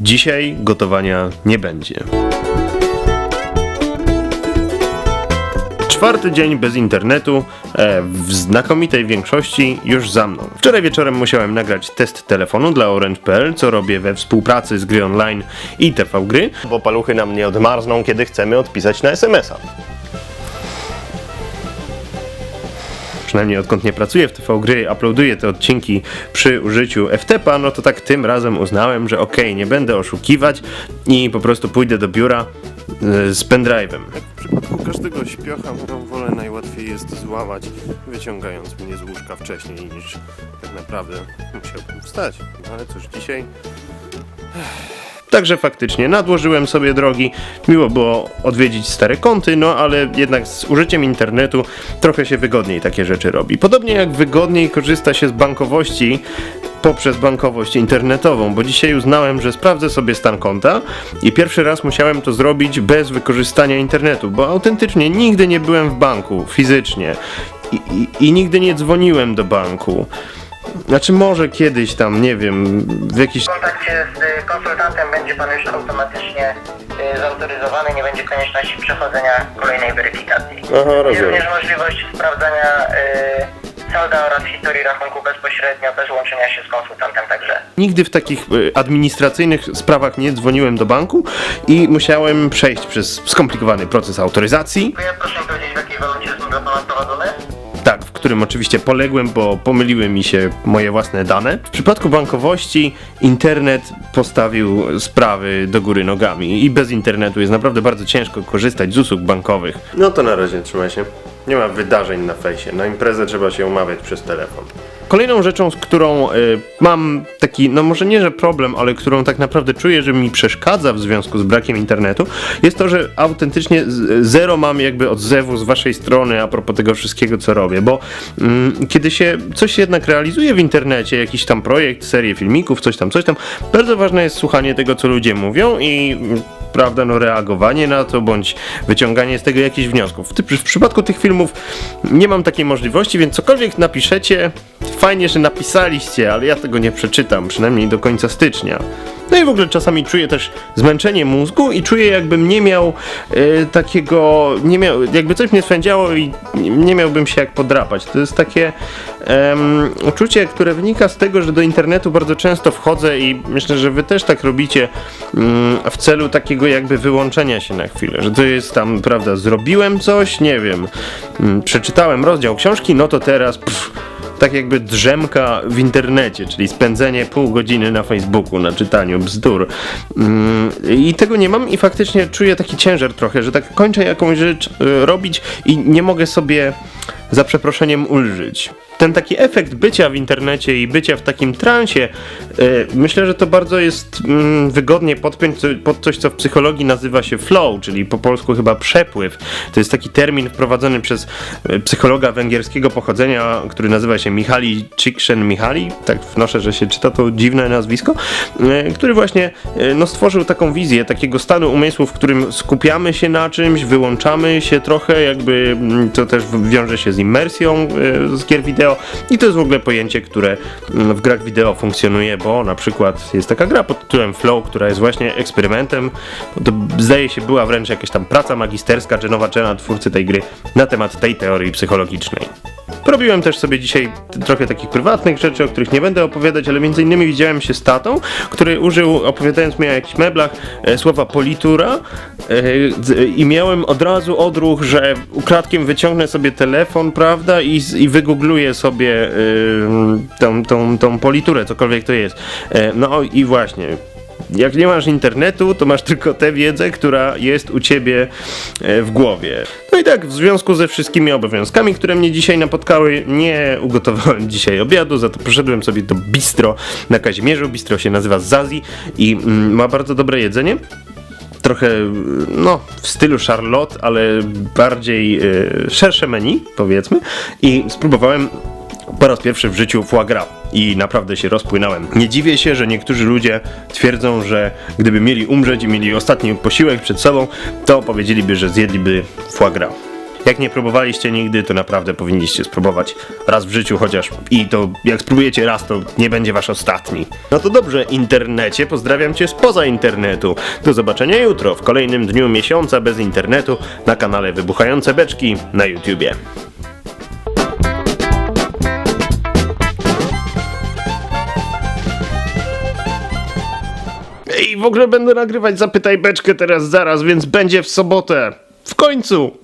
Dzisiaj gotowania nie będzie. Czwarty dzień bez internetu, e, w znakomitej większości już za mną. Wczoraj wieczorem musiałem nagrać test telefonu dla Orange.pl, co robię we współpracy z gry online i TV Gry, bo paluchy nam nie odmarzną, kiedy chcemy odpisać na SMS-a. Przynajmniej odkąd nie pracuję w TV Gry, uploaduję te odcinki przy użyciu FTP-a, no to tak tym razem uznałem, że okej, nie będę oszukiwać i po prostu pójdę do biura y, z pendrive'em. W przypadku każdego śpiocha moją wolę najłatwiej jest złamać, wyciągając mnie z łóżka wcześniej niż tak naprawdę musiałbym wstać. No ale cóż, dzisiaj Także faktycznie nadłożyłem sobie drogi. Miło było odwiedzić stare kąty, no ale jednak z użyciem internetu trochę się wygodniej takie rzeczy robi. Podobnie jak wygodniej korzysta się z bankowości poprzez bankowość internetową, bo dzisiaj uznałem, że sprawdzę sobie stan konta i pierwszy raz musiałem to zrobić bez wykorzystania internetu, bo autentycznie nigdy nie byłem w banku fizycznie i, i, i nigdy nie dzwoniłem do banku. Znaczy może kiedyś tam, nie wiem, w jakiś W kontakcie z y, konsultantem będzie Pan już automatycznie y, zautoryzowany, nie będzie konieczności przechodzenia kolejnej weryfikacji. Aha, Jest rozumiem. również możliwość sprawdzania y, salda oraz historii rachunku bezpośrednio, bez łączenia się z konsultantem także. Nigdy w takich administracyjnych sprawach nie dzwoniłem do banku i musiałem przejść przez skomplikowany proces autoryzacji. Ja proszę mi powiedzieć, w jakiej walucie jest do Pana prowadzony? Którym oczywiście poległem, bo pomyliły mi się moje własne dane. W przypadku bankowości internet postawił sprawy do góry nogami i bez internetu jest naprawdę bardzo ciężko korzystać z usług bankowych. No to na razie trzymaj się. Nie ma wydarzeń na fejsie. Na imprezę trzeba się umawiać przez telefon. Kolejną rzeczą, z którą y, mam taki, no może nie, że problem, ale którą tak naprawdę czuję, że mi przeszkadza w związku z brakiem internetu, jest to, że autentycznie zero mam jakby odzewu z waszej strony a propos tego wszystkiego, co robię, bo mm, kiedy się coś jednak realizuje w internecie, jakiś tam projekt, serię filmików, coś tam, coś tam, bardzo ważne jest słuchanie tego, co ludzie mówią i prawda, no reagowanie na to, bądź wyciąganie z tego jakichś wniosków. W, w przypadku tych filmów nie mam takiej możliwości, więc cokolwiek napiszecie, fajnie, że napisaliście, ale ja tego nie przeczytam, przynajmniej do końca stycznia. No i w ogóle czasami czuję też zmęczenie mózgu i czuję jakbym nie miał e, takiego, nie miał, jakby coś mnie swędziało i nie- miałbym się jak podrapać. To jest takie uczucie, które wynika z tego, że do internetu bardzo często wchodzę i myślę, że wy też tak robicie mm, w celu takiego jakby wyłączenia się na chwilę, że to jest tam, prawda, zrobiłem coś, nie wiem, mm, przeczytałem rozdział książki, no to teraz pff, tak jakby drzemka w internecie, czyli spędzenie pół godziny na Facebooku, na czytaniu bzdur. Mm, I tego nie mam i faktycznie czuję taki ciężar trochę, że tak kończę jakąś rzecz y, robić i nie mogę sobie za przeproszeniem ulżyć. Ten taki efekt bycia w internecie i bycia w takim transie, y, myślę, że to bardzo jest mm, wygodnie podpiąć pod coś, co w psychologii nazywa się flow, czyli po polsku chyba przepływ. To jest taki termin wprowadzony przez y, psychologa węgierskiego pochodzenia, który nazywa się Michali Csikszentmihalyi, tak wnoszę, że się czyta to dziwne nazwisko, y, który właśnie no, stworzył taką wizję takiego stanu umysłu, w którym skupiamy się na czymś, wyłączamy się trochę, jakby mm, to też w- wiąże się z immersją z gier wideo i to jest w ogóle pojęcie, które mm, w grach wideo funkcjonuje, bo na przykład jest taka gra pod tytułem Flow, która jest właśnie eksperymentem, to zdaje się była wręcz jakaś tam praca magisterska Jenowa Chena, twórcy tej gry, na temat tej teorii psychologicznej. Porobiłem też sobie dzisiaj trochę takich prywatnych rzeczy, o których nie będę opowiadać, ale między innymi widziałem się z tatą, który użył, opowiadając mi o jakichś meblach, e, słowa politura e, i miałem od razu odruch, że ukradkiem wyciągnę sobie telefon, prawda, i, i wygoogluję sobie e, tą, tą, tą politurę, cokolwiek to jest. No i właśnie, jak nie masz internetu, to masz tylko tę wiedzę, która jest u ciebie e, w głowie. No i tak, w związku ze wszystkimi obowiązkami, które mnie dzisiaj napotkały, nie ugotowałem dzisiaj obiadu, za to poszedłem sobie do bistro na Kazimierzu. Bistro się nazywa Zazi i mm, ma bardzo dobre jedzenie trochę no, w stylu Charlotte, ale bardziej e, szersze menu, powiedzmy. I spróbowałem po raz pierwszy w życiu foie gras i naprawdę się rozpłynąłem. Nie dziwię się, że niektórzy ludzie twierdzą, że gdyby mieli umrzeć i mieli ostatni posiłek przed sobą, to powiedzieliby, że zjedliby foie gras. Jak nie próbowaliście nigdy, to naprawdę powinniście spróbować raz w życiu chociaż. I to jak spróbujecie raz, to nie będzie wasz ostatni. No to dobrze, internecie, pozdrawiam cię spoza internetu. Do zobaczenia jutro, w kolejnym dniu miesiąca bez internetu, na kanale Wybuchające Beczki na YouTubie. W ogóle będę nagrywać Zapytaj Beczkę teraz zaraz, więc będzie w sobotę. W końcu!